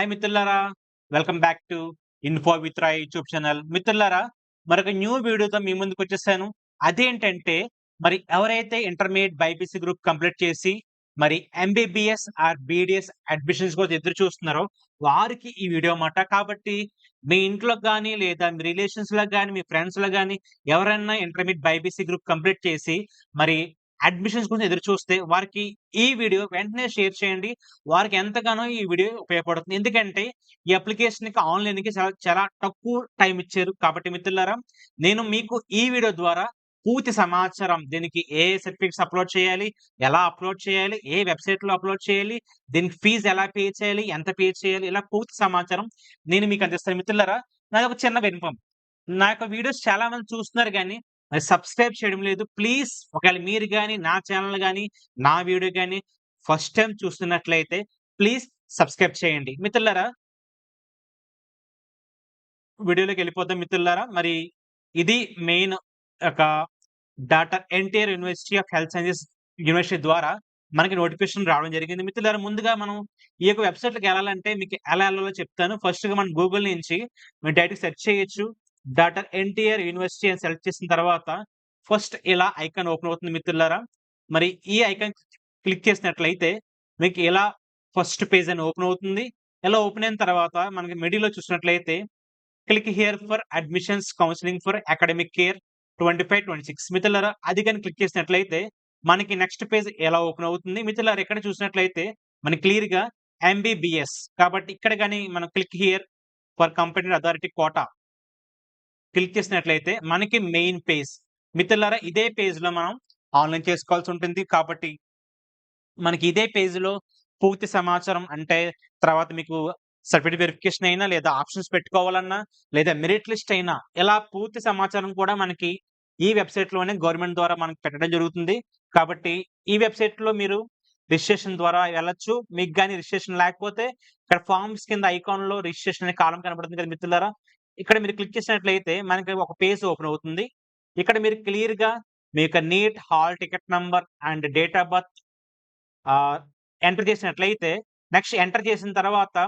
Hi మిత్రులారా welcome back to info with Rai YouTube channel. మిత్రులారా మరొక న్యూ వీడియోతో మీ ముందుకు వచ్చేసాను. అదేంటంటే మరి ఎవరైతే ఇంటర్మీడియట్ బైపీసీ గ్రూప్ కంప్లీట్ చేసి మరి ఎంబీబీఎస్ ఆర్ బీడిఎస్ అడ్మిషన్స్ కోసం ఎదురు చూస్తున్నారో వారికి ఈ వీడియో అన్నమాట. కాబట్టి మీ ఇంట్లో కానీ లేదా మీ రిలేషన్స్లో కానీ మీ ఫ్రెండ్స్లో కానీ ఎవరైనా ఇంటర్మీడియట్ బైపీసీ గ్రూప్ కంప్లీట్ చేసి మరి అడ్మిషన్స్ గురించి ఎదురు చూస్తే వారికి ఈ వీడియో వెంటనే షేర్ చేయండి. వారికి ఎంతగానో ఈ వీడియో ఉపయోగపడుతుంది. ఎందుకంటే ఈ అప్లికేషన్కి ఆన్లైన్కి చాలా చాలా తక్కువ టైం ఇచ్చారు. కాబట్టి మిత్రులారా నేను మీకు ఈ వీడియో ద్వారా పూర్తి సమాచారం దీనికి ఏ సర్టిఫికేట్స్ అప్లోడ్ చేయాలి ఎలా అప్లోడ్ చేయాలి ఏ వెబ్సైట్లో అప్లోడ్ చేయాలి దీనికి ఫీజు ఎలా పే చేయాలి ఎంత పే చేయాలి ఇలా పూర్తి సమాచారం నేను మీకు అందిస్తాను. మిత్రులారా నాది ఒక చిన్న వినపం నా యొక్క వీడియోస్ చాలా మంది చూస్తున్నారు కానీ మరి సబ్స్క్రైబ్ చేయడం లేదు. ప్లీజ్ ఒకవేళ మీరు కానీ నా ఛానల్ కానీ నా వీడియో కానీ ఫస్ట్ టైం చూస్తున్నట్లయితే ప్లీజ్ సబ్స్క్రైబ్ చేయండి. మిత్రులారా వీడియోలోకి వెళ్ళిపోతాం మిత్రులారా. మరి ఇది మెయిన్ ఒక doctor NTR university of health sciences university ద్వారా మనకి నోటిఫికేషన్ రావడం జరిగింది. మిత్రులారా ముందుగా మనం ఈ యొక్క వెబ్సైట్కి వెళ్ళాలంటే మీకు ఎలా వెళ్ళాలో చెప్తాను. ఫస్ట్గా మనం గూగుల్ నుంచి మీరు డైరెక్ట్ సెర్చ్ చేయొచ్చు. డాక్టర్ ఎన్టీఆర్ యూనివర్సిటీ అని సెలెక్ట్ చేసిన తర్వాత ఫస్ట్ ఇలా ఐకాన్ ఓపెన్ అవుతుంది మిత్రులారా? మరి ఈ ఐకాన్ క్లిక్ చేసినట్లయితే మీకు ఇలా ఫస్ట్ పేజ్ అని ఓపెన్ అవుతుంది? ఇలా ఓపెన్ అయిన తర్వాత మనకి మిడిల్లో చూసినట్లయితే click here for admissions counselling for academic care twenty five twenty six. మిత్రులారా అది కానీ క్లిక్ చేసినట్లయితే మనకి నెక్స్ట్ పేజ్ ఎలా ఓపెన్ అవుతుంది? మిత్రులారా ఇక్కడ చూసినట్లయితే మనకి క్లియర్గా ఎంబీబీఎస్ కాబట్టి ఇక్కడ కానీ మనం click here for company authority quota click చేసినట్లయితే మనకి మెయిన్ పేజ్ మిత్రులారా ఇదే పేజ్లో మనం ఆన్లైన్ చేసుకోవాల్సి ఉంటుంది కాబట్టి మనకి ఇదే పేజ్లో పూర్తి సమాచారం అంటే తర్వాత మీకు సర్టిఫికేట్ వెరిఫికేషన్ అయినా లేదా ఆప్షన్స్ పెట్టుకోవాలన్నా లేదా మెరిట్ లిస్ట్ అయినా ఇలా పూర్తి సమాచారం కూడా మనకి ఈ వెబ్సైట్లోనే గవర్నమెంట్ ద్వారా మనకి పెట్టడం జరుగుతుంది. కాబట్టి ఈ వెబ్సైట్లో మీరు రిజిస్ట్రేషన్ ద్వారా వెళ్ళొచ్చు. మీకు కానీ రిజిస్ట్రేషన్ లేకపోతే ఇక్కడ ఫార్మ్స్ కింద ఐకాన్లో రిజిస్ట్రేషన్ అనే కాలం కనబడుతుంది కదా మిత్రులారా? ఇక్కడ మీరు క్లిక్ చేసినట్లయితే మనకి ఒక పేజ్ ఓపెన్ అవుతుంది. ఇక్కడ మీరు క్లియర్గా మీ యొక్క NEET hall ticket number and date of birth enter చేసినట్లయితే నెక్స్ట్ ఎంటర్ చేసిన తర్వాత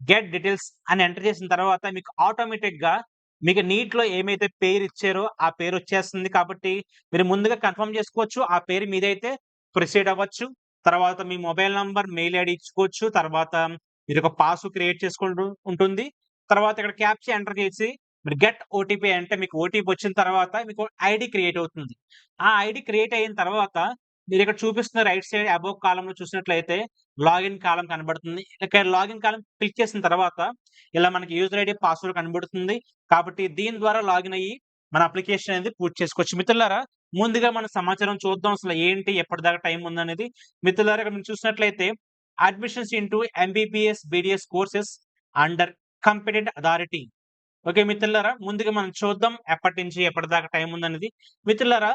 గెట్ డీటెయిల్స్ అని ఎంటర్ చేసిన తర్వాత మీకు ఆటోమేటిక్గా మీకు నీట్లో ఏమైతే పేరు ఇచ్చారో ఆ పేరు వచ్చేస్తుంది కాబట్టి మీరు ముందుగా కన్ఫర్మ్ చేసుకోవచ్చు. ఆ పేరు మీదైతే ప్రొసీడ్ అవ్వచ్చు. తర్వాత మీ మొబైల్ నంబర్ మెయిల్ ఐడి ఇచ్చుకోవచ్చు. తర్వాత మీరు ఒక పాస్ క్రియేట్ చేసుకుంటూ ఉంటుంది. తర్వాత ఇక్కడ క్యాప్చి ఎంటర్ చేసి మీరు గెట్ ఓటీపీ అంటే మీకు ఓటీపీ వచ్చిన తర్వాత మీకు ఐడి క్రియేట్ అవుతుంది. ఆ ఐడి క్రియేట్ అయిన తర్వాత మీరు ఇక్కడ చూపిస్తున్న రైట్ సైడ్ అబోవ్ కాలంలో చూసినట్లయితే లాగిన్ కాలం కనబడుతుంది. ఇక్కడ లాగిన్ కాలం క్లిక్ చేసిన తర్వాత ఇలా మనకి యూజర్ ఐడి పాస్వర్డ్ కనబడుతుంది. కాబట్టి దీని ద్వారా లాగిన్ అయ్యి మన అప్లికేషన్ అనేది పూర్తి చేసుకోవచ్చు. మిత్రులారా ముందుగా మన సమాచారం చూద్దాం. అసలు ఏంటి ఎప్పటిదాకా టైం ఉందనేది. మిత్రులారా ఇక్కడ మీరు చూసినట్లయితే admissions into MBBS BDS courses under competent authority okay మిత్రులారా ముందుగా మనం చూద్దాం ఎప్పటి నుంచి ఎప్పటిదాకా టైం ఉందనేది. మిత్రులారా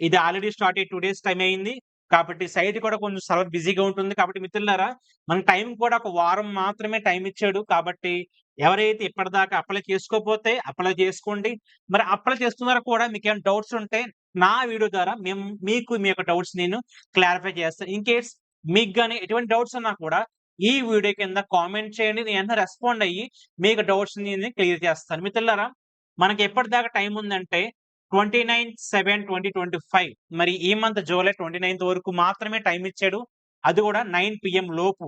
ఇది ఆల్రెడీ స్టార్ట్ అయ్యి టూ డేస్ టైం అయింది కాబట్టి సైట్ కూడా కొంచెం సర్వర్ బిజీగా ఉంటుంది. కాబట్టి మిత్రులారా మన టైం కూడా ఒక వారం మాత్రమే టైం ఇచ్చాడు. కాబట్టి ఎవరైతే ఇప్పటిదాకా అప్లై చేసుకోకపోతే అప్లై చేసుకోండి. మరి అప్లై చేస్తున్నారో కూడా మీకు ఏమైనా డౌట్స్ ఉంటే నా వీడియో ద్వారా మేము మీకు మీ యొక్క డౌట్స్ నేను క్లారిఫై చేస్తాను. ఇన్ కేస్ మీకు కానీ ఎటువంటి డౌట్స్ ఉన్నా కూడా ఈ వీడియో కింద కామెంట్ చేయండి. నేను రెస్పాండ్ అయ్యి మీకు డౌట్స్ నేను క్లియర్ చేస్తాను. మిత్రులారా మనకి ఎప్పటిదాకా టైం ఉందంటే twenty nine seven twenty twenty five. మరి ఈ మంత్ జూలై ట్వంటీ నైన్త్ వరకు మాత్రమే టైం ఇచ్చాడు. అది కూడా నైన్ పిఎం లోపు.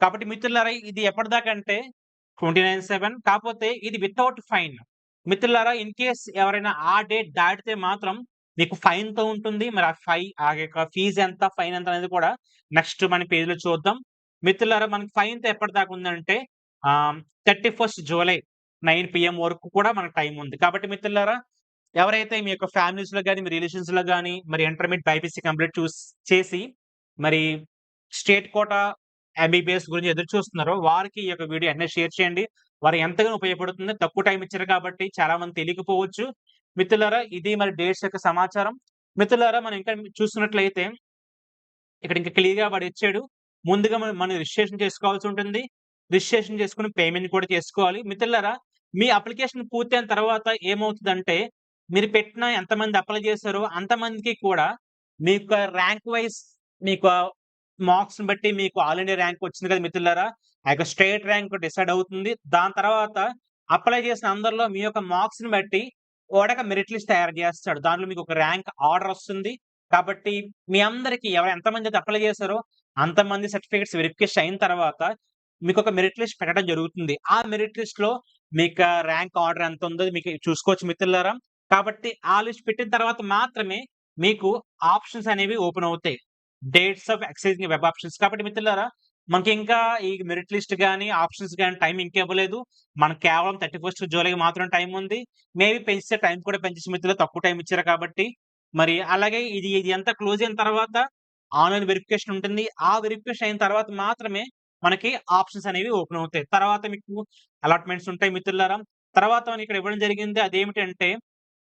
కాబట్టి మిత్రులారా ఇది ఎప్పటిదాకా అంటే ట్వంటీ నైన్ సెవెన్. కాకపోతే ఇది వితౌట్ ఫైన్ మిత్రులారా ఇన్ కేస్ ఎవరైనా ఆ డేట్ దాటితే మాత్రం మీకు ఫైన్తో ఉంటుంది. మరి ఆ ఫై ఆ యొక్క ఫీజు ఎంత ఫైన్ ఎంత అనేది కూడా నెక్స్ట్ మన పేజీలో చూద్దాం. మిత్రులారా మనకి ఫైన్తో ఎప్పటిదాకా ఉందంటే thirty first July nine PM వరకు కూడా మనకు టైం ఉంది. కాబట్టి మిత్రులారా ఎవరైతే మీ యొక్క ఫ్యామిలీస్లో కానీ మీ రిలేషన్స్లో కానీ మరి ఇంటర్మీడియట్ బైపీసీ కంప్లీట్ చూస్ చేసి మరి స్టేట్ కోట ఎంబీబీఎస్ గురించి ఎదురు చూస్తున్నారో వారికి ఈ యొక్క వీడియో అన్నీ షేర్ చేయండి. వారు ఎంతగానో ఉపయోగపడుతుంది. తక్కువ టైం ఇచ్చారు కాబట్టి చాలా మంది తెలియకపోవచ్చు. మిత్రులారా ఇది మరి డేట్స్ యొక్క సమాచారం. మిత్రులారా మనం ఇంకా చూస్తున్నట్లయితే ఇక్కడ ఇంకా క్లియర్గా వాడు ఇచ్చాడు. ముందుగా మనం మనం రిజిస్ట్రేషన్ చేసుకోవాల్సి ఉంటుంది రిజిస్ట్రేషన్ చేసుకుని పేమెంట్ కూడా చేసుకోవాలి మిత్రులారా మీ అప్లికేషన్ పూర్తయిన తర్వాత ఏమవుతుందంటే మీరు పెట్టిన ఎంతమంది అప్లై చేశారో అంతమందికి కూడా మీకు ర్యాంక్ వైజ్ మీకు మార్క్స్‌ని బట్టి మీకు ఆల్ ఇండియా ర్యాంక్ వచ్చింది కదా మిత్రులారా! ఆ యొక్క స్టేట్ ర్యాంక్ డిసైడ్ అవుతుంది. దాని తర్వాత అప్లై చేసిన అందరిలో మీ యొక్క మార్క్స్‌ని బట్టి వాడొక మెరిట్ లిస్ట్ తయారు చేస్తాడు. దాంట్లో మీకు ఒక ర్యాంక్ ఆర్డర్ వస్తుంది. కాబట్టి మీ అందరికి ఎవరు ఎంతమంది అయితే అప్లై చేశారో అంతమంది సర్టిఫికేట్స్ వెరిఫికేషన్ అయిన తర్వాత మీకు ఒక మెరిట్ లిస్ట్ పెట్టడం జరుగుతుంది. ఆ మెరిట్ లిస్ట్లో మీకు ర్యాంక్ ఆర్డర్ ఎంత ఉందో మీకు చూసుకోవచ్చు మిత్రులారా! కాబట్టి ఆ లిస్ట్ పెట్టిన తర్వాత మాత్రమే మీకు ఆప్షన్స్ అనేవి ఓపెన్ అవుతాయి. Dates of exercising web options. కాబట్టి మిత్రులారా మనకి ఇంకా ఈ మెరిట్ లిస్ట్ కానీ ఆప్షన్స్ కానీ టైం ఇంకా ఇవ్వలేదు. మనకు కేవలం 31 జూలైకి మాత్రం టైం ఉంది. మేబీ పెంచితే టైం కూడా పెంచేసి మిత్రులు తక్కువ టైం ఇచ్చారు కాబట్టి. మరి అలాగే ఇది ఇది అంతా క్లోజ్ అయిన తర్వాత ఆన్‌లైన్ వెరిఫికేషన్ ఉంటుంది. ఆ వెరిఫికేషన్ అయిన తర్వాత మాత్రమే మనకి ఆప్షన్స్ అనేవి ఓపెన్ అవుతాయి. తర్వాత మీకు అలాట్‌మెంట్స్ ఉంటాయి మిత్రులారా! తర్వాత మనకి ఇక్కడ ఇవ్వడం జరిగింది అదేమిటంటే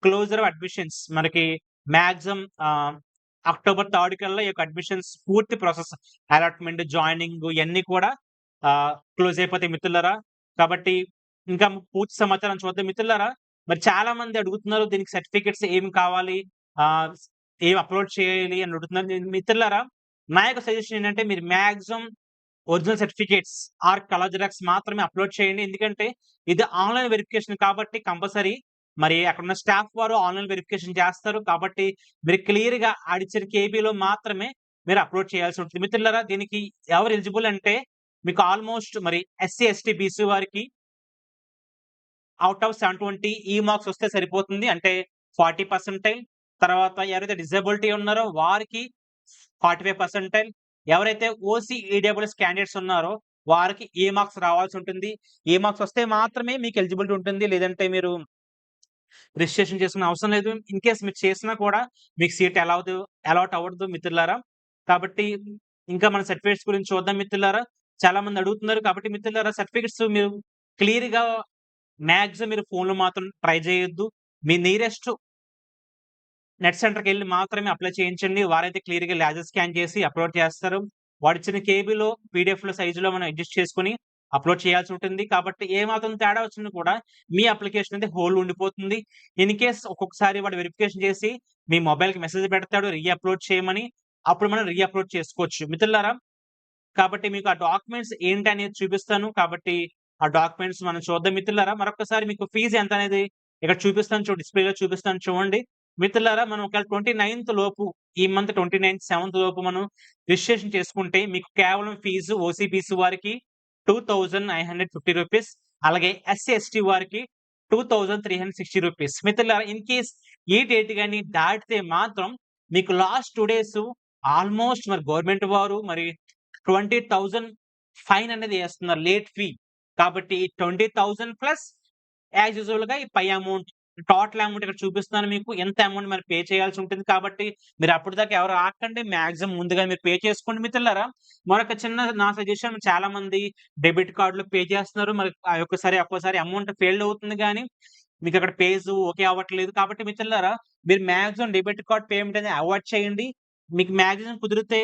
క్లోజర్ ఆఫ్ అడ్మిషన్స్ మనకి మాక్సిమం అక్టోబర్ థర్డ్ కల్లా ఈ యొక్క అడ్మిషన్స్ పూర్తి ప్రాసెస్ అలాట్‌మెంట్, జాయినింగ్ ఇవన్నీ కూడా క్లోజ్ అయిపోతాయి మిత్రులరా కాబట్టి ఇంకా పూర్తి సమాచారం చూద్దాం మిత్రులారా! మరి చాలా మంది అడుగుతున్నారు దీనికి సర్టిఫికేట్స్ ఏమి కావాలి? ఏం అప్‌లోడ్ చేయాలి అని అడుగుతున్నారు. మిత్రులారా నా యొక్క సజెషన్ ఏంటంటే మీరు maximum original certificates or colour xerox మాత్రమే అప్‌లోడ్ చేయండి. ఎందుకంటే ఇది ఆన్‌లైన్ వెరిఫికేషన్ కాబట్టి కంపల్సరీ మరి అక్కడున్న స్టాఫ్ వారు ఆన్‌లైన్ వెరిఫికేషన్ చేస్తారు. కాబట్టి మీరు క్లియర్‌గా ఆడిచ్చిన కేబీలో మాత్రమే మీరు అప్‌లోడ్ చేయాల్సి ఉంటుంది. మిత్రులారా దీనికి ఎవరు ఎలిజిబుల్ అంటే మీకు ఆల్‌మోస్ట్ మరి ఎస్సీ, ఎస్టీ, బీసీ వారికి అవుట్ ఆఫ్ 720 ఈ మార్క్స్ వస్తే సరిపోతుంది. అంటే 40 పర్సెంటైల్ తర్వాత ఎవరైతే డిజబిలిటీ ఉన్నారో వారికి 45 పర్సెంటైల్ ఎవరైతే ఓసీ, ఈడబ్ల్యూఎస్ క్యాండిడేట్స్ ఉన్నారో వారికి ఏ మార్క్స్ రావాల్సి ఉంటుంది. ఏ మార్క్స్ వస్తే మాత్రమే మీకు ఎలిజిబిలిటీ ఉంటుంది. లేదంటే మీరు రిజిస్ట్రేషన్ చేసుకునే అవసరం లేదు. ఇన్ కేస్ మీరు చేసినా కూడా మీకు సీట్ అలౌదు అలాట్ అవ్వదు మిత్రులారా! కాబట్టి ఇంకా మన సర్టిఫికేట్స్ గురించి చూద్దాం మిత్రులారా! చాలా మంది అడుగుతున్నారు. కాబట్టి మిత్రులారా సర్టిఫికేట్స్ మీరు క్లియర్‌గా మ్యాక్సిమం మీరు ఫోన్‌లో మాత్రం ట్రై చేయొద్దు. మీ నియరెస్ట్ నెట్ సెంటర్కి వెళ్ళి మాత్రమే అప్లై చేయించండి. వారైతే క్లియర్‌గా లేజర్ స్కాన్ చేసి అప్‌లోడ్ చేస్తారు. వాడిచ్చిన కేబీలో పీడీఎఫ్‌లో సైజులో మనం అడ్జస్ట్ చేసుకొని అప్‌లోడ్ చేయాల్సి ఉంటుంది. కాబట్టి ఏ మాత్రం తేడా వచ్చినా కూడా మీ అప్లికేషన్ అయితే హోల్డ్ ఉండిపోతుంది. ఇన్ కేస్ ఒక్కొక్కసారి వాడు వెరిఫికేషన్ చేసి మీ మొబైల్‌కి మెసేజ్ పెడతాడు రీ అప్‌లోడ్ చేయమని. అప్పుడు మనం రీ అప్‌లోడ్ చేసుకోవచ్చు. మిత్రులారా కాబట్టి మీకు ఆ డాక్యుమెంట్స్ ఏంటి అనేది చూపిస్తాను. కాబట్టి ఆ డాక్యుమెంట్స్ మనం చూద్దాం మిత్రులారా! మరొకసారి మీకు ఫీజు ఎంత అనేది ఇక్కడ చూపిస్తాను చూ డిస్‌ప్లేలో చూపిస్తాను చూడండి. మిత్రులారా మనం ఒకవేళ 29థ్ లోపు ఈ మంత్ 29థ్, 7థ్ లోపు మనం రిజిస్ట్రేషన్ చేసుకుంటే మీకు కేవలం ఫీజు ఓసీబీసీ వారికి two thousand nine hundred fifty rupees అలాగే ఎస్సీ, ఎస్టీ వారికి రూ. 2,360 మిత్రులారా ఇన్ కేస్ ఈ డేట్ కానీ దాటితే మాత్రం మీకు లాస్ట్ టూ డేస్ ఆల్‌మోస్ట్ మరి గవర్నమెంట్ వారు మరి 20,000 ఫైన్ అనేది వేస్తున్నారు లేట్ ఫీ. కాబట్టి 20,000 ప్లస్ యాజ్ యూజువల్‌గా ఈ పై అమౌంట్ టోటల్ అమౌంట్ ఇక్కడ చూపిస్తున్నాను మీకు. ఎంత అమౌంట్ మరి పే చేయాల్సి ఉంటుంది. కాబట్టి మీరు అప్పటిదాకా ఎవరు ఆకండి మాక్సిమం ముందుగా మీరు పే చేసుకోండి మిత్రులారా! మరొక చిన్న నా సజెషన్ చాలా మంది డెబిట్ కార్డులు పే చేస్తున్నారు. మరి ఆ ఒక్కసారి ఒక్కోసారి అమౌంట్ ఫెయిల్ అవుతుంది కానీ మీకు అక్కడ పేజ్ ఓకే అవ్వట్లేదు. కాబట్టి మిత్రులారా మీరు మాక్సిమం డెబిట్ కార్డ్ పేమెంట్ అనేది అవాయిడ్ చేయండి. మీకు మాక్సిమం కుదిరితే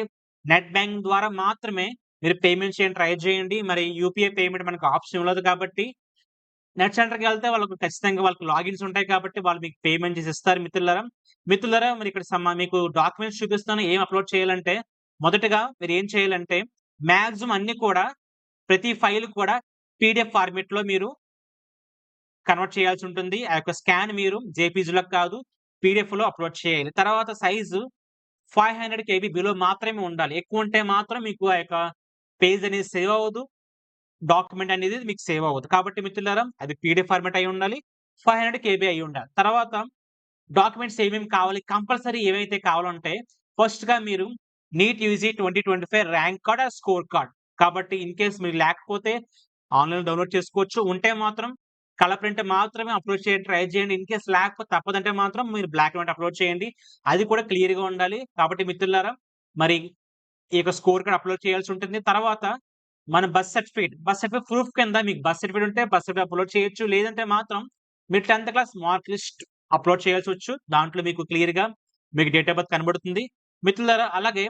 నెట్ బ్యాంకింగ్ ద్వారా మాత్రమే మీరు పేమెంట్ చేయండి ట్రై చేయండి. మరి యూపీఐ పేమెంట్ మనకు ఆప్షన్ ఉండదు కాబట్టి నెట్ సెంటర్కి వెళ్తే వాళ్ళకు ఖచ్చితంగా వాళ్ళకి లాగిన్స్ ఉంటాయి కాబట్టి వాళ్ళు మీకు పేమెంట్ చేసి ఇస్తారు మిత్రులరా మిత్రులరా మరి ఇక్కడ మీకు డాక్యుమెంట్స్ చూపిస్తాను. ఏం అప్‌లోడ్ చేయాలంటే మొదటగా మీరు ఏం చేయాలంటే మ్యాక్సిమం అన్ని కూడా ప్రతి ఫైల్ కూడా పీడీఎఫ్ ఫార్మెట్లో మీరు కన్వర్ట్ చేయాల్సి ఉంటుంది. ఆ యొక్క స్కాన్ మీరు జేపీజీలో కాదు పీడీఎఫ్‌లో అప్‌లోడ్ చేయాలి. తర్వాత సైజు 500 కేబీ బిలో మాత్రమే ఉండాలి. ఎక్కువ ఉంటే మాత్రం మీకు ఆ యొక్క పేజ్ అనేది సేవ్ అవ్వదు. డాక్యుమెంట్ అనేది మీకు సేవ్ అవ్వదు. కాబట్టి మిత్రులారా అది పీడిఎఫ్ ఫార్మాట్ అయి ఉండాలి. 500 కేబీ అయి ఉండాలి. తర్వాత డాక్యుమెంట్స్ ఏమేమి కావాలి కంపల్సరీ ఏవైతే కావాలంటే ఫస్ట్‌గా మీరు నీట్ యూజీ 2025 ర్యాంక్ కార్డ్ ఆ స్కోర్ కార్డ్. కాబట్టి ఇన్ కేస్ మీరు లేకపోతే ఆన్‌లైన్‌లో డౌన్‌లోడ్ చేసుకోవచ్చు. ఉంటే మాత్రం కలర్ ప్రింట్ మాత్రమే అప్‌లోడ్ చేయండి ట్రై చేయండి. ఇన్ కేస్ లేకపోతే తప్పదంటే మాత్రం మీరు బ్లాక్ అండ్ వైట్ అప్‌లోడ్ చేయండి. అది కూడా క్లియర్‌గా ఉండాలి. కాబట్టి మిత్రులారా మరి ఈ యొక్క స్కోర్ కార్డ్ అప్‌లోడ్ చేయాల్సి ఉంటుంది. తర్వాత మన బస్ సర్టిఫికేట్, బస్ సర్టిఫికేట్ ప్రూఫ్ కింద మీకు బస్ సర్టిఫికేట్ ఉంటే బస్ సర్టిఫికేట్ అప్‌లోడ్ చేయొచ్చు. లేదంటే మాత్రం మీరు 10థ్ క్లాస్ మార్క్ లిస్ట్ అప్‌లోడ్ చేయాల్సి వచ్చు దాంట్లో మీకు క్లియర్‌గా మీకు డేట్ ఆఫ్ బర్త్ కనబడుతుంది. మిత్రులారా అలాగే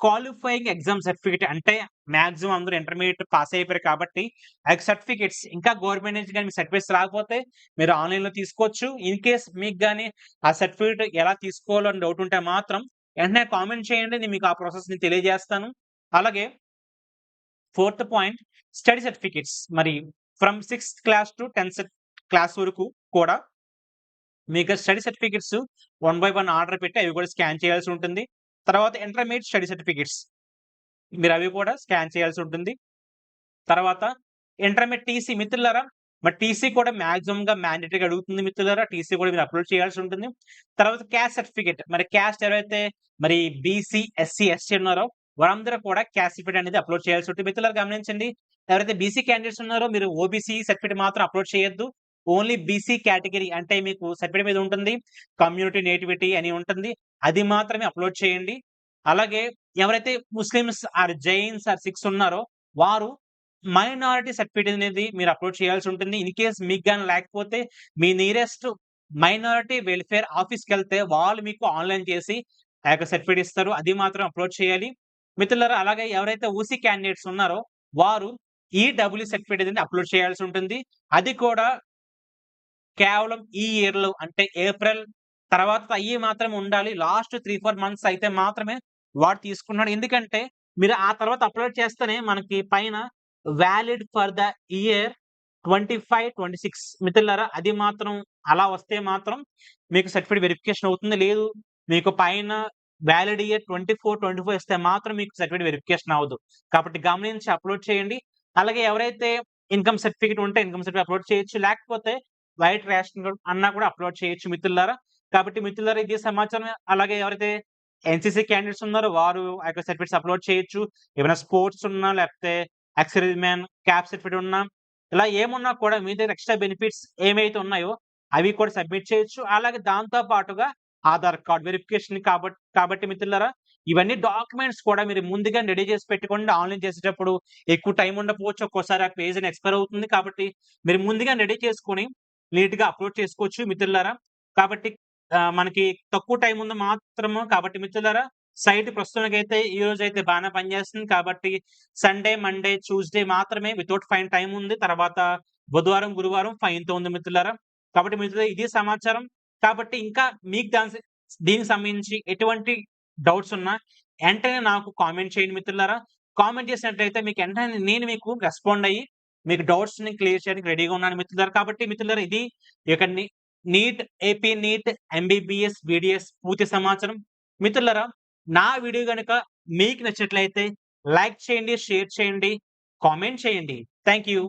క్వాలిఫైయింగ్ ఎగ్జామ్ సర్టిఫికేట్ అంటే మాక్సిమం అందరూ ఇంటర్మీడియట్ పాస్ అయిపోయారు కాబట్టి ఆ సర్టిఫికేట్స్ ఇంకా గవర్నమెంట్ నుంచి కానీ మీ సర్టిఫికేట్స్ రాకపోతే మీరు ఆన్‌లైన్‌లో తీసుకోవచ్చు. ఇన్ కేస్ మీకు కానీ ఆ సర్టిఫికేట్ ఎలా తీసుకోవాలో అని డౌట్ ఉంటే మాత్రం వెంటనే కామెంట్ చేయండి. నేను మీకు ఆ ప్రాసెస్‌ని తెలియజేస్తాను. అలాగే ఫోర్త్ పాయింట్ స్టడీ సర్టిఫికేట్స్. మరి from sixth class to tenth class వరకు కూడా మీకు study certificates one by one order పెట్టి అవి కూడా స్కాన్ చేయాల్సి ఉంటుంది. తర్వాత ఇంటర్మీడియట్ స్టడీ సర్టిఫికేట్స్ మీరు అవి కూడా స్కాన్ చేయాల్సి ఉంటుంది. తర్వాత ఇంటర్మీడియట్ టీసీ మిత్రులారా మరి టీసీ కూడా మాక్సిమం గా మ్యాండేటరీగా అడుగుతుంది మిత్రులారా టీసీ కూడా మీరు అప్లోడ్ చేయాల్సి ఉంటుంది. తర్వాత క్యాస్ట్ సర్టిఫికేట్. మరి క్యాస్ట్ ఎవరైతే మరి బీసీ ఎస్సీ ఎస్సీ ఉన్నారో వారందరూ కూడా క్యాస్ట్ సర్టిఫికేట్ అనేది అప్లోడ్ చేయాల్సి ఉంటుంది. మిత్రులు గమనించండి. ఎవరైతే బీసీ క్యాండిడేట్స్ ఉన్నారో మీరు ఓబీసీ సర్టిఫికేట్ మాత్రం అప్లోడ్ చేయొద్దు. ఓన్లీ బీసీ కేటగిరీ అంటే మీకు సర్టిఫికేట్ మీద ఉంటుంది. కమ్యూనిటీ నేటివిటీ అని ఉంటుంది. అది మాత్రమే అప్లోడ్ చేయండి. అలాగే ఎవరైతే Muslims or Jains or Sikhs ఉన్నారో వారు మైనారిటీ సర్టిఫికేట్ అనేది మీరు అప్లోడ్ చేయాల్సి ఉంటుంది. ఇన్ కేస్ మీకు కానీ లేకపోతే మీ నియరెస్ట్ మైనారిటీ వెల్ఫేర్ ఆఫీస్కి వెళ్తే వాళ్ళు మీకు ఆన్లైన్ చేసి ఆ యొక్క సర్టిఫికేట్ ఇస్తారు. అది మాత్రం అప్లోడ్ చేయాలి. మిత్రులారా అలాగే ఎవరైతే ఓసీ క్యాండిడేట్స్ ఉన్నారో వారు ఈ డబ్ల్యూ సర్టిఫికేట్ అనేది అప్లోడ్ చేయాల్సి ఉంటుంది. అది కూడా కేవలం ఈ ఇయర్లో అంటే ఏప్రిల్ తర్వాత అయ్యి మాత్రమే ఉండాలి. లాస్ట్ త్రీ ఫోర్ మంత్స్ అయితే మాత్రమే వాడు తీసుకున్నాడు. ఎందుకంటే మీరు ఆ తర్వాత అప్లోడ్ చేస్తేనే మనకి పైన valid for the year twenty five twenty six మిత్రులారా అది మాత్రం అలా వస్తే మాత్రం మీకు సర్టిఫికేట్ వెరిఫికేషన్ అవుతుంది. లేదు మీకు పైన valid year twenty four twenty four ఇస్తే మాత్రం మీకు సర్టిఫికేట్ వెరిఫికేషన్ అవ్వదు. కాబట్టి గమనించి అప్లోడ్ చేయండి. అలాగే ఎవరైతే ఇన్కమ్ సర్టిఫికేట్ ఉంటే ఇన్కమ్ సర్టిఫికేట్ అప్లోడ్ చేయొచ్చు. లేకపోతే వైట్ రేషన్ కార్డ్ అన్నా కూడా అప్లోడ్ చేయొచ్చు మిత్రులారా. కాబట్టి మిత్రులారా ఇది సమాచారం. అలాగే ఎవరైతే ఎన్సీసీ క్యాండిడేట్స్ ఉన్నారో వారు ఆ యొక్క సర్టిఫికేట్స్ అప్లోడ్ చేయొచ్చు. ఏమైనా స్పోర్ట్స్ ఉన్నా లేకపోతే ఎక్సర్సైజ్ మ్యాన్ క్యాప్ సర్టిఫికేట్ ఉన్నా ఇలా ఏమున్నా కూడా మీ దగ్గర ఎక్స్ట్రా బెనిఫిట్స్ ఏమైతే ఉన్నాయో అవి కూడా సబ్మిట్ చేయొచ్చు. అలాగే దాంతో పాటుగా ఆధార్ కార్డ్ వెరిఫికేషన్ కాబట్టి కాబట్టి మిత్రులారా ఇవన్నీ డాక్యుమెంట్స్ కూడా మీరు ముందుగా రెడీ చేసి పెట్టుకోండి. ఆన్లైన్ చేసేటప్పుడు ఎక్కువ టైం ఉండకపోవచ్చు. ఒక్కోసారి ఆ పేజ్ ఎక్స్పైర్ అవుతుంది కాబట్టి మీరు ముందుగా రెడీ చేసుకొని నీట్గా అప్లోడ్ చేసుకోవచ్చు మిత్రులారా. కాబట్టి మనకి తక్కువ టైం ఉంది మాత్రము కాబట్టి మిత్రులారా సైట్ ప్రస్తుతానికి అయితే ఈ రోజు అయితే బాగానే పనిచేస్తుంది. కాబట్టి సండే మండే ట్యూస్డే మాత్రమే వితౌట్ ఫైన్ టైం ఉంది. తర్వాత బుధవారం గురువారం ఫైన్తో ఉంది మిత్రులారా. కాబట్టి మిత్రులు ఇది సమాచారం. కాబట్టి ఇంకా మీకు దాని దీనికి సంబంధించి ఎటువంటి డౌట్స్ ఉన్నా వెంటనే నాకు కామెంట్ చేయండి మిత్రులారా. కామెంట్ చేసినట్లయితే మీకు వెంటనే నేను మీకు రెస్పాండ్ అయ్యి మీకు డౌట్స్ని క్లియర్ చేయడానికి రెడీగా ఉన్నాను మిత్రులారా. కాబట్టి మిత్రులారా ఇది ఇక NEET AP NEET MBBS BDS పూర్తి సమాచారం. మిత్రులారా నా వీడియో కనుక మీకు నచ్చినట్లయితే లైక్ చేయండి షేర్ చేయండి కామెంట్ చేయండి. Thank you